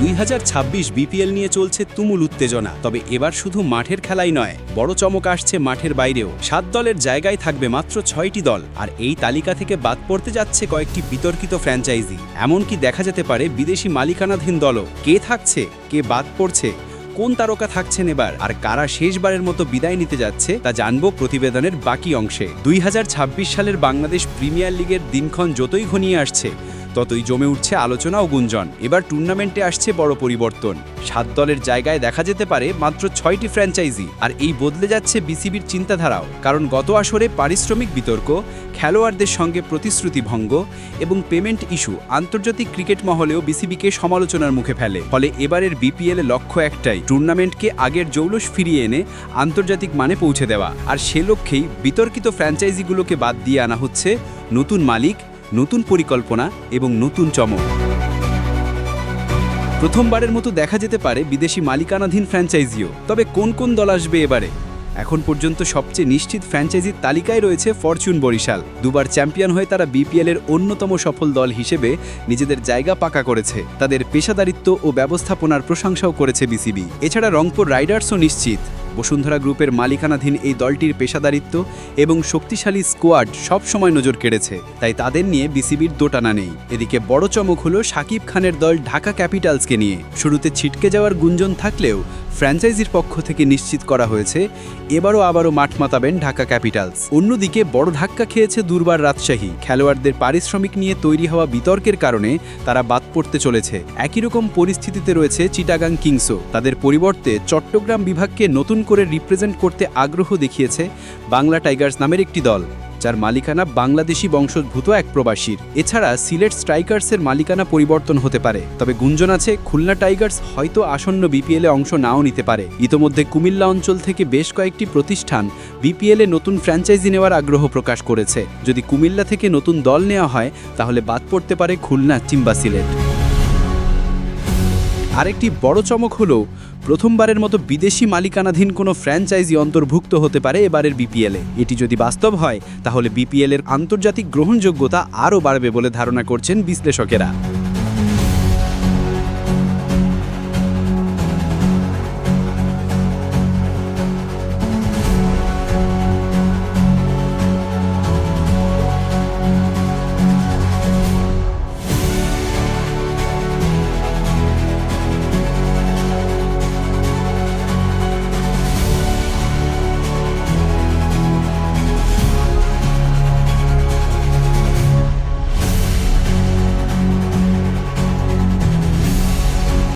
দুই হাজার ছাব্বিশ বিপিএল নিয়ে চলছে তুমুল উত্তেজনা, তবে এবার শুধু মাঠের খেলাই নয়, বড় চমক আসছে মাঠের বাইরেও। সাত দলের জায়গায় থাকবে মাত্র ছয়টি দল, আর এই তালিকা থেকে বাদ পড়তে যাচ্ছে কয়েকটি বিতর্কিত ফ্র্যাঞ্চাইজি। এমনকি দেখা যেতে পারে বিদেশি মালিকানাধীন দলও। কে থাকছে, কে বাদ পড়ছে, কোন তারকা থাকছেন এবার, আর কারা শেষবারের মতো বিদায় নিতে যাচ্ছে, তা জানব প্রতিবেদনের বাকি অংশে। দুই হাজার ছাব্বিশ সালের বাংলাদেশ প্রিমিয়ার লিগের দিনক্ষণ যতই ঘনিয়ে আসছে ততই জমে উঠছে আলোচনা ও গুঞ্জন। এবার টুর্নামেন্টে আসছে বড় পরিবর্তন। সাত দলের জায়গায় দেখা যেতে পারে মাত্র ছয়টি ফ্র্যাঞ্চাইজি, আর এই বদলে যাচ্ছে বিসিবির চিন্তাধারাও, কারণ গত আসরে পারিশ্রমিক বিতর্ক, খেলোয়াড়দের সঙ্গে প্রতিশ্রুতি ভঙ্গ এবং পেমেন্ট ইস্যু আন্তর্জাতিক ক্রিকেট মহলেও বিসিবিকে সমালোচনার মুখে ফেলে। ফলে এবারের বিপিএল লক্ষ্য একটাই, টুর্নামেন্টকে আগের জৌলস ফিরিয়ে এনে আন্তর্জাতিক মানে পৌঁছে দেওয়া। আর সে লক্ষ্যেই বিতর্কিত ফ্র্যাঞ্চাইজিগুলোকে বাদ দিয়ে আনা হচ্ছে নতুন মালিক নতুন পরিকল্পনা এবং নতুন চমক। প্রথমবারের মতো দেখা যেতে পারে বিদেশি মালিকানাধীন ফ্র্যাঞ্চাইজিও। তবে কোন কোন দল আসবে এবারে? এখন পর্যন্ত সবচেয়ে নিশ্চিত ফ্র্যাঞ্চাইজির তালিকায় রয়েছে ফরচুন বরিশাল। দুবার চ্যাম্পিয়ন হয়ে তারা বিপিএল এর অন্যতম সফল দল হিসেবে নিজেদের জায়গা পাকা করেছে। তাদের পেশাদারিত্ব ও ব্যবস্থাপনার প্রশংসাও করেছে বিসিবি। এছাড়া রংপুর রাইডার্সও নিশ্চিত। বসুন্ধরা গ্রুপের মালিকানাধীন এই দলটির পেশাদারিত্ব এবং শক্তিশালী স্কোয়াড সব সময় নজর কেড়েছে, তাই তাদের নিয়ে বিসিবির দোটানা নেই। এদিকে বড় চমক হলো শাকিব খানের দল ঢাকা ক্যাপিটালসকে নিয়ে। শুরুতে ছিটকে যাওয়ার গুঞ্জন থাকলেও ফ্র্যাঞ্চাইজির পক্ষ থেকে নিশ্চিত করা হয়েছে, এবারও আবারও মাঠ মাতাবেন ঢাকা ক্যাপিটালস। অন্যদিকে বড় ধাক্কা খেয়েছে দুর্বার রাজশাহী। খেলোয়াড়দের পারিশ্রমিক নিয়ে তৈরি হওয়া বিতর্কের কারণে তারা বাদ পড়তে চলেছে। একই রকম পরিস্থিতিতে রয়েছে চিটাগাং কিংসও। তাদের পরিবর্তে চট্টগ্রাম বিভাগকে নতুন করে রিপ্রেজেন্ট করতে আগ্রহ দেখিয়েছে বাংলা টাইগার্স নামের একটি দল, যার মালিকানা বাংলাদেশি বংশোদ্ভূত এক প্রবাসীর। এছাড়া সিলেট স্ট্রাইকার্সের মালিকানা পরিবর্তন হতে পারে, তবে গুঞ্জন আছে খুলনা টাইগার্স হয়তো আসন্ন বিপিএলে অংশ নাও নিতে পারে। ইতোমধ্যে কুমিল্লা অঞ্চল থেকে বেশ কয়েকটি প্রতিষ্ঠান বিপিএলে নতুন ফ্র্যাঞ্চাইজি নেওয়ার আগ্রহ প্রকাশ করেছে। যদি কুমিল্লা থেকে নতুন দল নেওয়া হয়, তাহলে বাদ পড়তে পারে খুলনা, চিম্বা, সিলেট। আরেকটি বড় চমক হলো, প্রথমবারের মতো বিদেশি মালিকানাধীন কোনো ফ্র্যাঞ্চাইজি অন্তর্ভুক্ত হতে পারে এবারের বিপিএলে এটি যদি বাস্তব হয়, তাহলে বিপিএলের আন্তর্জাতিক গ্রহণযোগ্যতা আরও বাড়বে বলে ধারণা করছেন বিশ্লেষকেরা।